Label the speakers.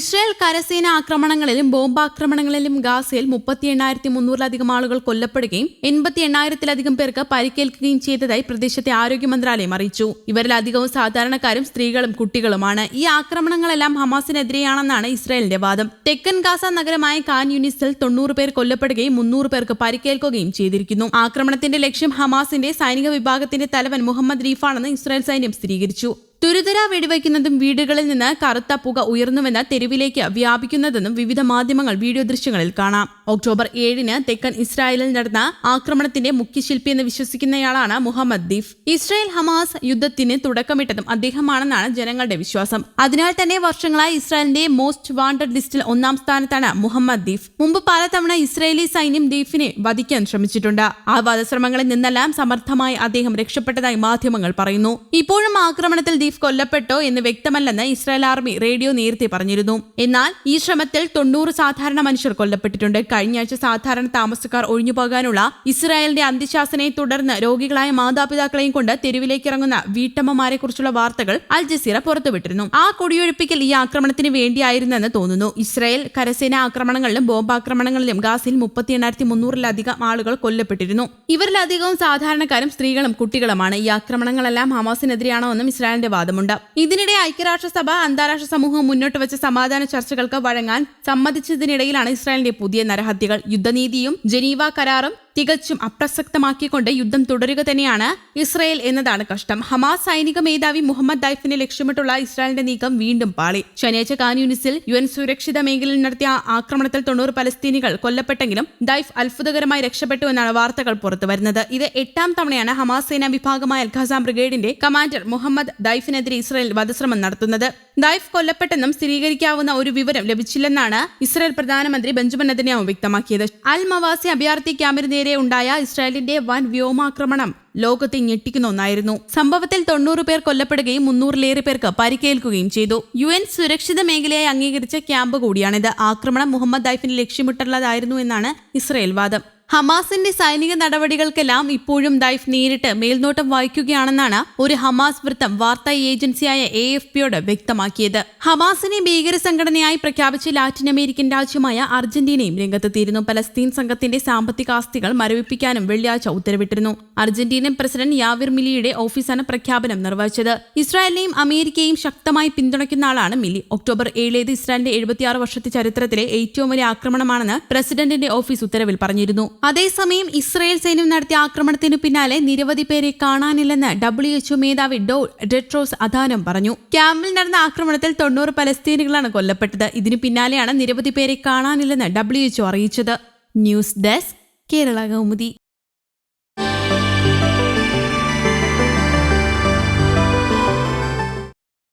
Speaker 1: Israel കരസേന ആക്രമണങ്ങളിലും ബോംബാക്രമണങ്ങളിലും ഗാസയിൽ മുപ്പത്തി എണ്ണായിരത്തി മുന്നൂറിലധികം ആളുകൾ കൊല്ലപ്പെടുകയും എൺപത്തി എണ്ണായിരത്തിലധികം പേർക്ക് പരിക്കേൽക്കുകയും ചെയ്തതായി പ്രദേശത്തെ ആരോഗ്യ മന്ത്രാലയം അറിയിച്ചു. ഇവരിലധികവും സാധാരണക്കാരും സ്ത്രീകളും കുട്ടികളുമാണ്. ഈ ആക്രമണങ്ങളെല്ലാം ഹമാസിനെതിരെയാണെന്നാണ് ഇസ്രായേലിന്റെ വാദം. തെക്കൻ ഗാസ നഗരമായ കാൻ യൂണിസിൽ തൊണ്ണൂറ് പേർ കൊല്ലപ്പെടുകയും മുന്നൂറ് പേർക്ക് പരിക്കേൽക്കുകയും ചെയ്തിരിക്കുന്നു. ആക്രമണത്തിന്റെ ലക്ഷ്യം ഹമാസിന്റെ സൈനിക വിഭാഗത്തിന്റെ തലവൻ മുഹമ്മദ് റീഫാണെന്ന് ഇസ്രായേൽ സൈന്യം സ്ഥിരീകരിച്ചു. തുരുതുര വെടിവയ്ക്കുന്നതും വീടുകളിൽ നിന്ന് കറുത്ത പുക ഉയർന്നുവെന്ന് തെരുവിലേക്ക് വ്യാപിക്കുന്നതെന്നും വിവിധ മാധ്യമങ്ങൾ വീഡിയോ ദൃശ്യങ്ങളിൽ കാണാം. ഒക്ടോബർ ഏഴിന് തെക്കൻ ഇസ്രായേലിൽ നടന്ന ആക്രമണത്തിന്റെ മുഖ്യശില്പി എന്ന് വിശ്വസിക്കുന്നയാളാണ് മുഹമ്മദ് ദീഫ്. ഇസ്രായേൽ ഹമാസ് യുദ്ധത്തിന് തുടക്കമിട്ടതും അദ്ദേഹമാണെന്നാണ് ജനങ്ങളുടെ വിശ്വാസം. അതിനാൽ തന്നെ വർഷങ്ങളായി ഇസ്രായേലിന്റെ മോസ്റ്റ് വാണ്ടഡ് ലിസ്റ്റിൽ ഒന്നാം സ്ഥാനത്താണ് മുഹമ്മദ് ദീഫ്. മുമ്പ് പലതവണ ഇസ്രായേലി സൈന്യം ദീഫിനെ വധിക്കാൻ ശ്രമിച്ചിട്ടുണ്ട്. ആ വധശ്രമങ്ങളിൽ നിന്നെല്ലാം സമർത്ഥമായി അദ്ദേഹം രക്ഷപ്പെട്ടതായി മാധ്യമങ്ങൾ പറയുന്നു. ഇപ്പോഴും ആക്രമണത്തിൽ ദീഫ് കൊല്ലപ്പെട്ടോ എന്ന് വ്യക്തമല്ലെന്ന് ഇസ്രായേൽ ആർമി റേഡിയോ നേരത്തെ പറഞ്ഞിരുന്നു. എന്നാൽ ഈ ശ്രമത്തിൽ തൊണ്ണൂറ് സാധാരണ മനുഷ്യർ കൊല്ലപ്പെട്ടിട്ടുണ്ട്. കഴിഞ്ഞയാഴ്ച സാധാരണ താമസക്കാർ ഒഴിഞ്ഞുപോകാനുള്ള ഇസ്രായേലിന്റെ അന്ത്യശാസനയെ തുടർന്ന് രോഗികളായ മാതാപിതാക്കളെയും കൊണ്ട് തെരുവിലേക്ക് ഇറങ്ങുന്ന വീട്ടമ്മമാരെ കുറിച്ചുള്ള വാർത്തകൾ അൽ ജസീറ പുറത്തുവിട്ടിരുന്നു. ആ കൊടിയൊഴിപ്പിക്കൽ ഈ ആക്രമണത്തിന് വേണ്ടിയായിരുന്നെന്ന് തോന്നുന്നു. ഇസ്രായേൽ കരസേന ആക്രമണങ്ങളിലും ബോംബാക്രമണങ്ങളിലും ഗാസിൽ മുപ്പത്തി എണ്ണായിരത്തി മുന്നൂറിലധികം ആളുകൾ കൊല്ലപ്പെട്ടിരുന്നു. ഇവരിലധികവും സാധാരണക്കാരും സ്ത്രീകളും കുട്ടികളുമാണ്. ഈ ആക്രമണങ്ങളെല്ലാം ഹമാസിനെതിരെയാണോ എന്നും ഇസ്രായേലിന്റെ വാദമുണ്ട്. ഇതിനിടെ ഐക്യരാഷ്ട്രസഭ അന്താരാഷ്ട്ര സമൂഹം മുന്നോട്ട് വെച്ച സമാധാന ചർച്ചകൾക്ക് വഴങ്ങാൻ സമ്മതിച്ചതിനിടയിലാണ് ഇസ്രായേലിന്റെ പുതിയ നരഹത്യകൾ. യുദ്ധനീതിയും ജനീവ കരാറും തികച്ചും അപ്രസക്തമാക്കിക്കൊണ്ട് യുദ്ധം തുടരുക തന്നെയാണ് ഇസ്രായേൽ എന്നതാണ് കഷ്ടം. ഹമാസ് സൈനിക മേധാവി മുഹമ്മദ് ദൈഫിനെ ലക്ഷ്യമിട്ടുള്ള ഇസ്രായേലിന്റെ നീക്കം വീണ്ടും പാളി. ശനിയാഴ്ച കാൻയൂനിസിൽ യു എൻ സുരക്ഷിത മേഖലയിൽ നടത്തിയ ആക്രമണത്തിൽ തൊണ്ണൂറ് പലസ്തീനികൾ കൊല്ലപ്പെട്ടെങ്കിലും ദൈഫ് അത്ഭുതകരമായി രക്ഷപ്പെട്ടു എന്നാണ് വാർത്തകൾ പുറത്തുവരുന്നത് ഇത് എട്ടാം തവണയാണ് ഹമാസ് സേനാ വിഭാഗമായ അൽഖാസാം ബ്രിഗേഡിന്റെ കമാൻഡർ മുഹമ്മദ് ദൈഫിനെതിരെ ഇസ്രായേൽ വധശ്രമം നടത്തുന്നത്. ദൈഫ് കൊല്ലപ്പെട്ടെന്നും സ്ഥിരീകരിക്കാവുന്ന ഒരു വിവരം ലഭിച്ചില്ലെന്നാണ് ഇസ്രായേൽ പ്രധാനമന്ത്രി ബെഞ്ചമിൻ നെതന്യാഹു വ്യക്തമാക്കിയത്. അൽ മവാസി അഭയാർത്ഥി ക്യാമ്പിന് നേരെ ഉണ്ടായ ഇസ്രായേലിന്റെ വൻ വ്യോമാക്രമണം ലോകത്തെ ഞെട്ടിക്കുന്ന ഒന്നായിരുന്നു. സംഭവത്തിൽ തൊണ്ണൂറ് പേർ കൊല്ലപ്പെടുകയും മുന്നൂറിലേറെ പേർക്ക് പരിക്കേൽക്കുകയും ചെയ്തു. യു എൻ സുരക്ഷിത മേഖലയായി അംഗീകരിച്ച ക്യാമ്പ് കൂടിയാണിത്. ആക്രമണം മുഹമ്മദ് ദൈഫിന് ലക്ഷ്യമിട്ടുള്ളതായിരുന്നു എന്നാണ് ഇസ്രായേൽ വാദം. ഹമാസിന്റെ സൈനിക നടപടികൾക്കെല്ലാം ഇപ്പോഴും ദൈഫ് നേരിട്ട് മേൽനോട്ടം വഹിക്കുകയാണെന്നാണ് ഒരു ഹമാസ് വൃത്തം വാർത്താ ഏജൻസിയായ എ എഫ് പിയോട് വ്യക്തമാക്കിയത്. ഹമാസിനെ ഭീകര സംഘടനയായി പ്രഖ്യാപിച്ച ലാറ്റിൻ അമേരിക്കൻ രാജ്യമായ അർജന്റീനയും രംഗത്തെത്തിയിരുന്നു. പലസ്തീൻ സംഘത്തിന്റെ സാമ്പത്തിക ആസ്തികൾ മരവിപ്പിക്കാനും വെള്ളിയാഴ്ച ഉത്തരവിട്ടിരുന്നു. അർജന്റീനൻ പ്രസിഡന്റ് യാവിർ മിലിയുടെ ഓഫീസാണ് പ്രഖ്യാപനം നിർവഹിച്ചത്. ഇസ്രായേലിനെയും അമേരിക്കയെയും ശക്തമായി പിന്തുണയ്ക്കുന്ന ആളാണ് മിലി. ഒക്ടോബർ ഏഴേത് ഇസ്രായേലിന്റെ എഴുപത്തിയാറ് വർഷത്തെ ചരിത്രത്തിലെ ഏറ്റവും വലിയ ആക്രമണമാണെന്ന് പ്രസിഡന്റിന്റെ ഓഫീസ് ഉത്തരവിൽ പറഞ്ഞിരുന്നു. അതേസമയം ഇസ്രായേൽ സൈന്യം നടത്തിയ ആക്രമണത്തിനു പിന്നാലെ നിരവധി പേരെ കാണാനില്ലെന്ന് ഡബ്ല്യു എച്ച്ഒ മേധാവി ഡോ ഡെട്രോസ് അദാനം പറഞ്ഞു. ക്യാമ്പിൽ നടന്ന ആക്രമണത്തിൽ തൊണ്ണൂറ് പലസ്തീനുകളാണ് കൊല്ലപ്പെട്ടത്. ഇതിനു പിന്നാലെയാണ് നിരവധി പേരെ കാണാനില്ലെന്ന് ഡബ്ല്യു എച്ച്ഒ അറിയിച്ചത്. News desk Kerala Kaumudi.